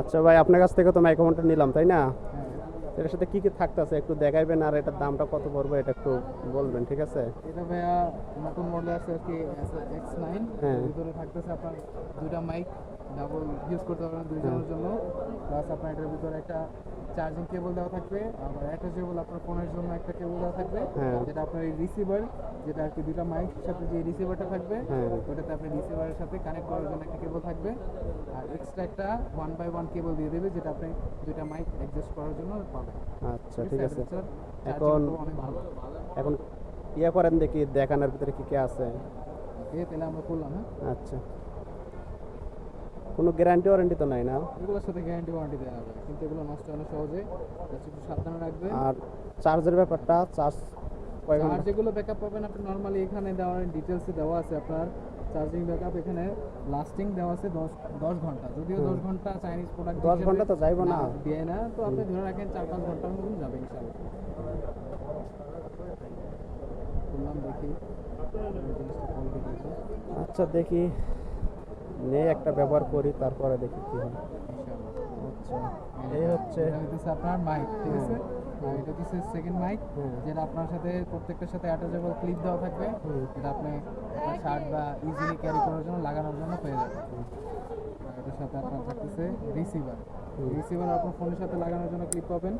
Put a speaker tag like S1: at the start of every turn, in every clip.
S1: আচ্ছা ভাই আপনার কাছ থেকে তো মাইক্রোফোনটা নিলাম তাই না? এটার সাথে কি কি থাকতেছে একটু দেখাইবেন আর এটার দামটা কত পড়বে এটা একটু বলবেন ঠিক আছে?
S2: এটা ভাইয়া নতুন মডেল আছে আর কি এক্স নাইন
S1: হ্যাঁ।
S2: ভিতরে থাকতেছে আপনার দুইটা মাইক ডাবল ইউজ করতে পারবেন দুইজনের জন্য। প্লাস আপনার এটার ভিতরে একটা চার্জিং কেবল দেওয়া থাকবে আবার অ্যাটাচেবল আপনার ফোনের জন্য একটা কেবল দেওয়া থাকবে
S1: হ্যাঁ।
S2: যেটা আপনার এই রিসিভার যেটা আর কি দুইটা মাইক সাথে যে রিসিভারটা থাকবে
S1: হ্যাঁ।
S2: ওটাতে আপনি রিসিভারের সাথে কানেক্ট করার জন্য একটা কেবল থাকবে। আর এক্সট্রা একটা ওয়ান বাই ওয়ান কেবল দিয়ে দেবে যেটা আপনি দুইটা মাইক অ্যাডজাস্ট করার জন্য পাবেন।
S1: আচ্ছা ঠিক আছে এখন
S2: অনেক ভালো।
S1: এখন ইয়ে করেন দেখি দেখানোর ভিতরে কি কি আছে?
S2: এই তাহলে আমরা করলাম হ্যাঁ?
S1: আচ্ছা। কোনো গ্যারান্টি ওয়ারেন্টি তো নাই না।
S2: এগুলোর সাথে গ্যারান্টি ওয়ারেন্টি দেওয়া হবে। কিন্তু এগুলো নষ্ট হয় না সহজে একটু সাবধানে রাখবেন।
S1: আর চার্জের ব্যাপারটা চার্জ কয়
S2: আর যেগুলো ব্যাকআপ পাবেন আপনি নর্মালি এখানে দেওয়ার ডিটেলসে দেওয়া আছে আপনার। চার্জিং ব্যাকআপ এখানে লাস্টিং দেওয়া আছে দশ দশ ঘণ্টা। যদিও দশ ঘণ্টা চাইনিজ প্রোডাক্ট
S1: দশ ঘণ্টা তো যাইবো না।
S2: দিয়ে না। তো আপনি ধরে রাখেন চার পাঁচ ঘণ্টার মতন যাবে কোয়ালিটি দেখি।
S1: আচ্ছা দেখি। নে একটা ব্যবহার করি তারপরে দেখি কি হয়। এই হচ্ছে
S2: আপনার মাইক ঠিক আছে? আর এটা হচ্ছে সেকেন্ড মাইক। যেটা আপনার সাথে প্রত্যেকটার সাথে অ্যাটাচেবল ক্লিপ দেওয়া থাকবে। এটা আপনি শার্ট বা ইজিলি ক্যারি করার জন্য লাগানোর জন্য পেয়ে যাবেন। এটার সাথে আপনার থাকতেছে রিসিভার রিসিভার আপনার ফোনের সাথে লাগানোর জন্য ক্লিপ পাবেন।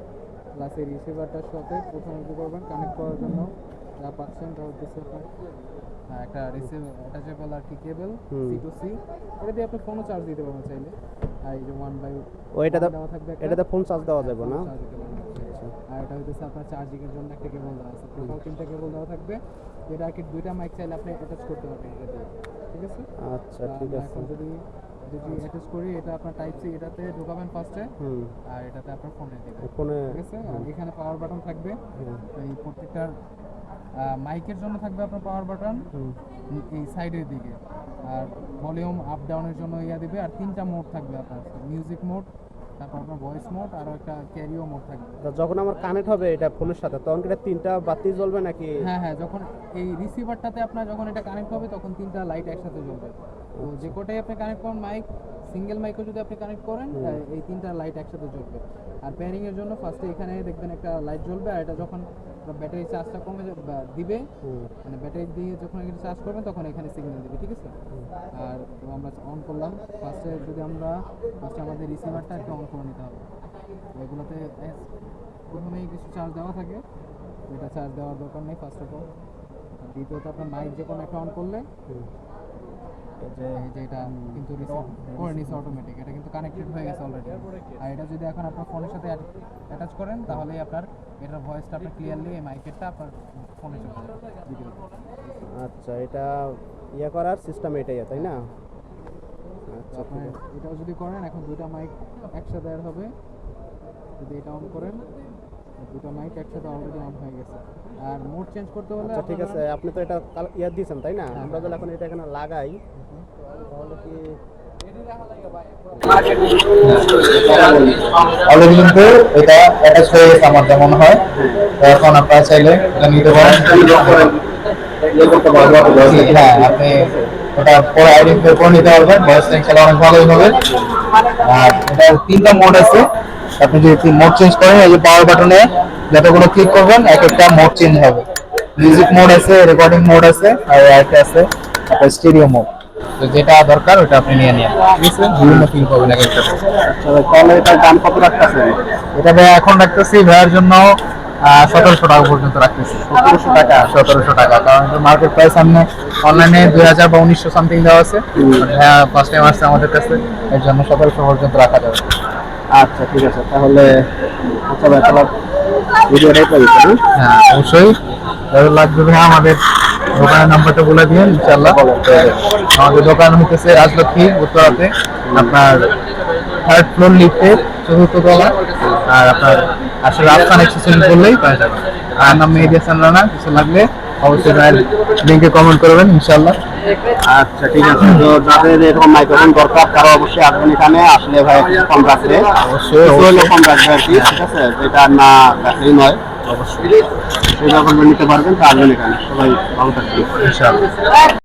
S2: প্লাস এই রিসিভারটার সাথে প্রথমে কি করবেন? কানেক্ট করার জন্য যা পাচ্ছেন তা হচ্ছে আপনার একটা রিসিভ অ্যাটাচেবল আর কি কেবল। সি টু সি এটা দিয়ে আপনি ফোনও চার্জ দিতে পারবেন চাইলে। এই যে ওয়ান বাই
S1: ও এটাতে
S2: দেওয়া থাকবে।
S1: এটাতে ফোন চার্জ দেওয়া যাবে না।
S2: আর এটা হইতেছে আপনার চার্জিং এর জন্য একটা কেবল দেওয়া আছে। টোটাল তিনটা কেবল দেওয়া থাকবে। যেটা আর কি দুইটা মাইক চাইলে আপনি অ্যাটাচ করতে পারবেন এটা দিয়ে। ঠিক আছে?
S1: আচ্ছা ঠিক আছে।
S2: যদি যদি অ্যাটাচ করি এটা আপনার টাইপ সি এটাতে ঢোকাবেন ফার্স্টে আর এটাতে আপনার ফোনে দিবেন।
S1: ফোনে
S2: ঠিক আছে? এখানে পাওয়ার বাটন থাকবে। এই প্রত্যেকটার মাইকের জন্য থাকবে আপনার পাওয়ার বাটন এই সাইডের দিকে। আর ভলিউম আপ ডাউনের জন্য ইয়া দিবে। আর তিনটা মোড থাকবে আপনার। মিউজিক মোড তারপর আপনার ভয়েস মোড আর একটা ক্যারিও মোড থাকবে।
S1: যখন আমার কানেক্ট হবে এটা ফোনের সাথে তখন এটা তিনটা বাতি জ্বলবে নাকি?
S2: হ্যাঁ হ্যাঁ যখন এই রিসিভারটাতে আপনার যখন এটা কানেক্ট হবে তখন তিনটা লাইট একসাথে জ্বলবে। তো যে কোটাই আপনি কানেক্ট করেন মাইক সিঙ্গেল মাইকও যদি আপনি কানেক্ট করেন এই তিনটা লাইট একসাথে জ্বলবে। আর প্যারিং এর জন্য ফার্স্টে এখানে দেখবেন একটা লাইট জ্বলবে আর এটা যখন ব্যাটারি চার্জটা কমে দিবে মানে ব্যাটারি দিয়ে যখন এখানে চার্জ করবেন তখন এখানে সিগন্যাল দিবে ঠিক আছে? আর তো আমরা অন করলাম। ফার্স্টে যদি আমরা ফার্স্টে আমাদের রিসিভারটা একটু অন করে নিতে হবে। এগুলোতে প্রথমেই কিছু চার্জ দেওয়া থাকে। এটা চার্জ দেওয়ার দরকার নেই ফার্স্ট অফ অল দ্বিতীয়ত আপনার মাইক যে কোনো একটা অন করলে যে এই যে এটা কিন্তু রিসিভ করে নিছে অটোমেটিক এটা কিন্তু কানেক্টেড হয়ে গেছে অলরেডি আর এটা যদি এখন আপনার ফোনের সাথে অ্যাটাচ করেন তাহলে আপনার এটার ভয়েসটা আপনার ক্লিয়ারলি এই মাইকেরটা আপনার ফোনে চলে যাবে।
S1: আচ্ছা এটা ইয়ে করার সিস্টেম এটাই তাই না? আচ্ছা
S2: আপনার এটাও যদি করেন এখন দুইটা মাইক একসাথে হবে। যদি এটা অন করেন দুটো মাইক একসাথে অলরেডি অন হয়ে গেছে। আর মোড চেঞ্জ করতে হলে
S1: আচ্ছা ঠিক আছে আপনি তো এটা কাল- ইয়ে দিয়েছেন তাই না? আমরা যদি এখন এটা এখানে লাগাই। তাহলে কি
S3: অলরেডি কিন্তু এটা অ্যাটাচ হয়ে গেছে আমার যা মনে হয়। তো এখন আপনারা চাইলে এটা নিতে পারেন। হ্যাঁ আপনি ওটা পরে আইডেন্টিফাই করে নিতে পারবেন। ইনশাআল্লাহ অনেক ভালোই হবে। আর এটা তিনটা মোড আছে। আপনি যদি মোড চেঞ্জ করেন এই যে পাওয়ার বাটনে যতগুলো ক্লিক করবেন এক একটা মোড চেঞ্জ হবে। মিউজিক মোড আছে রেকর্ডিং মোড আছে আর একটা আছে আপনার স্টেরিও মোড তো যেটা দরকার ওটা আপনি নিয়ে নিন। ঠিক আছে বিভিন্ন ফিল পাবেন এক একটা
S1: আচ্ছা তাহলে এটার দাম কত রাখতেছে
S3: এটা ভাই এখন রাখতেছি ভাইয়ের জন্য সতেরোশো টাকা পর্যন্ত রাখতেছি। সতেরোশো টাকা? সতেরোশো টাকা। কারণ মার্কেট প্রাইস সামনে অনলাইনে দুই হাজার বা উনিশশো সামথিং দেওয়া আছে। হ্যাঁ ফার্স্ট টাইম আসছে আমাদের কাছে এর জন্য সতেরোশো পর্যন্ত রাখা যাবে।
S1: আচ্ছা ঠিক আছে তাহলে আচ্ছা ভাই তাহলে ভিডিওটাই পাবি হ্যাঁ
S3: অবশ্যই। যাদের লাগবে ভাই আমাদের দোকানের নাম্বারটা বলে দিন ইনশাল্লাহ আমাদের দোকান হইতেছে রাজলক্ষ্মী উত্তরাতে। আপনার থার্ড ফ্লোর লিফটে চতুর্থ তলা আর আপনার আসলে আফসান এক্সেসরি বললেই পাওয়া যাবে। আর নাম মেহেদি হাসান রানা কিছু লাগলে অবশ্যই লিঙ্কে কমেন্ট করবেন ইনশাল্লাহ
S1: আচ্ছা ঠিক আছে। তো যাদের এরকম মাইক্রোফোন দরকার তারা অবশ্যই আসবেন এখানে। আসলে ভাই কম রাখবে।
S3: অবশ্যই,
S1: কম রাখবে আর কি ঠিক আছে? যেটা না ব্যাটারি নয়। অবশ্যই। সেটা নিতে পারবেন তা আসবেন এখানে। সবাই ভালো থাকবেন।
S3: ইনশাল্লাহ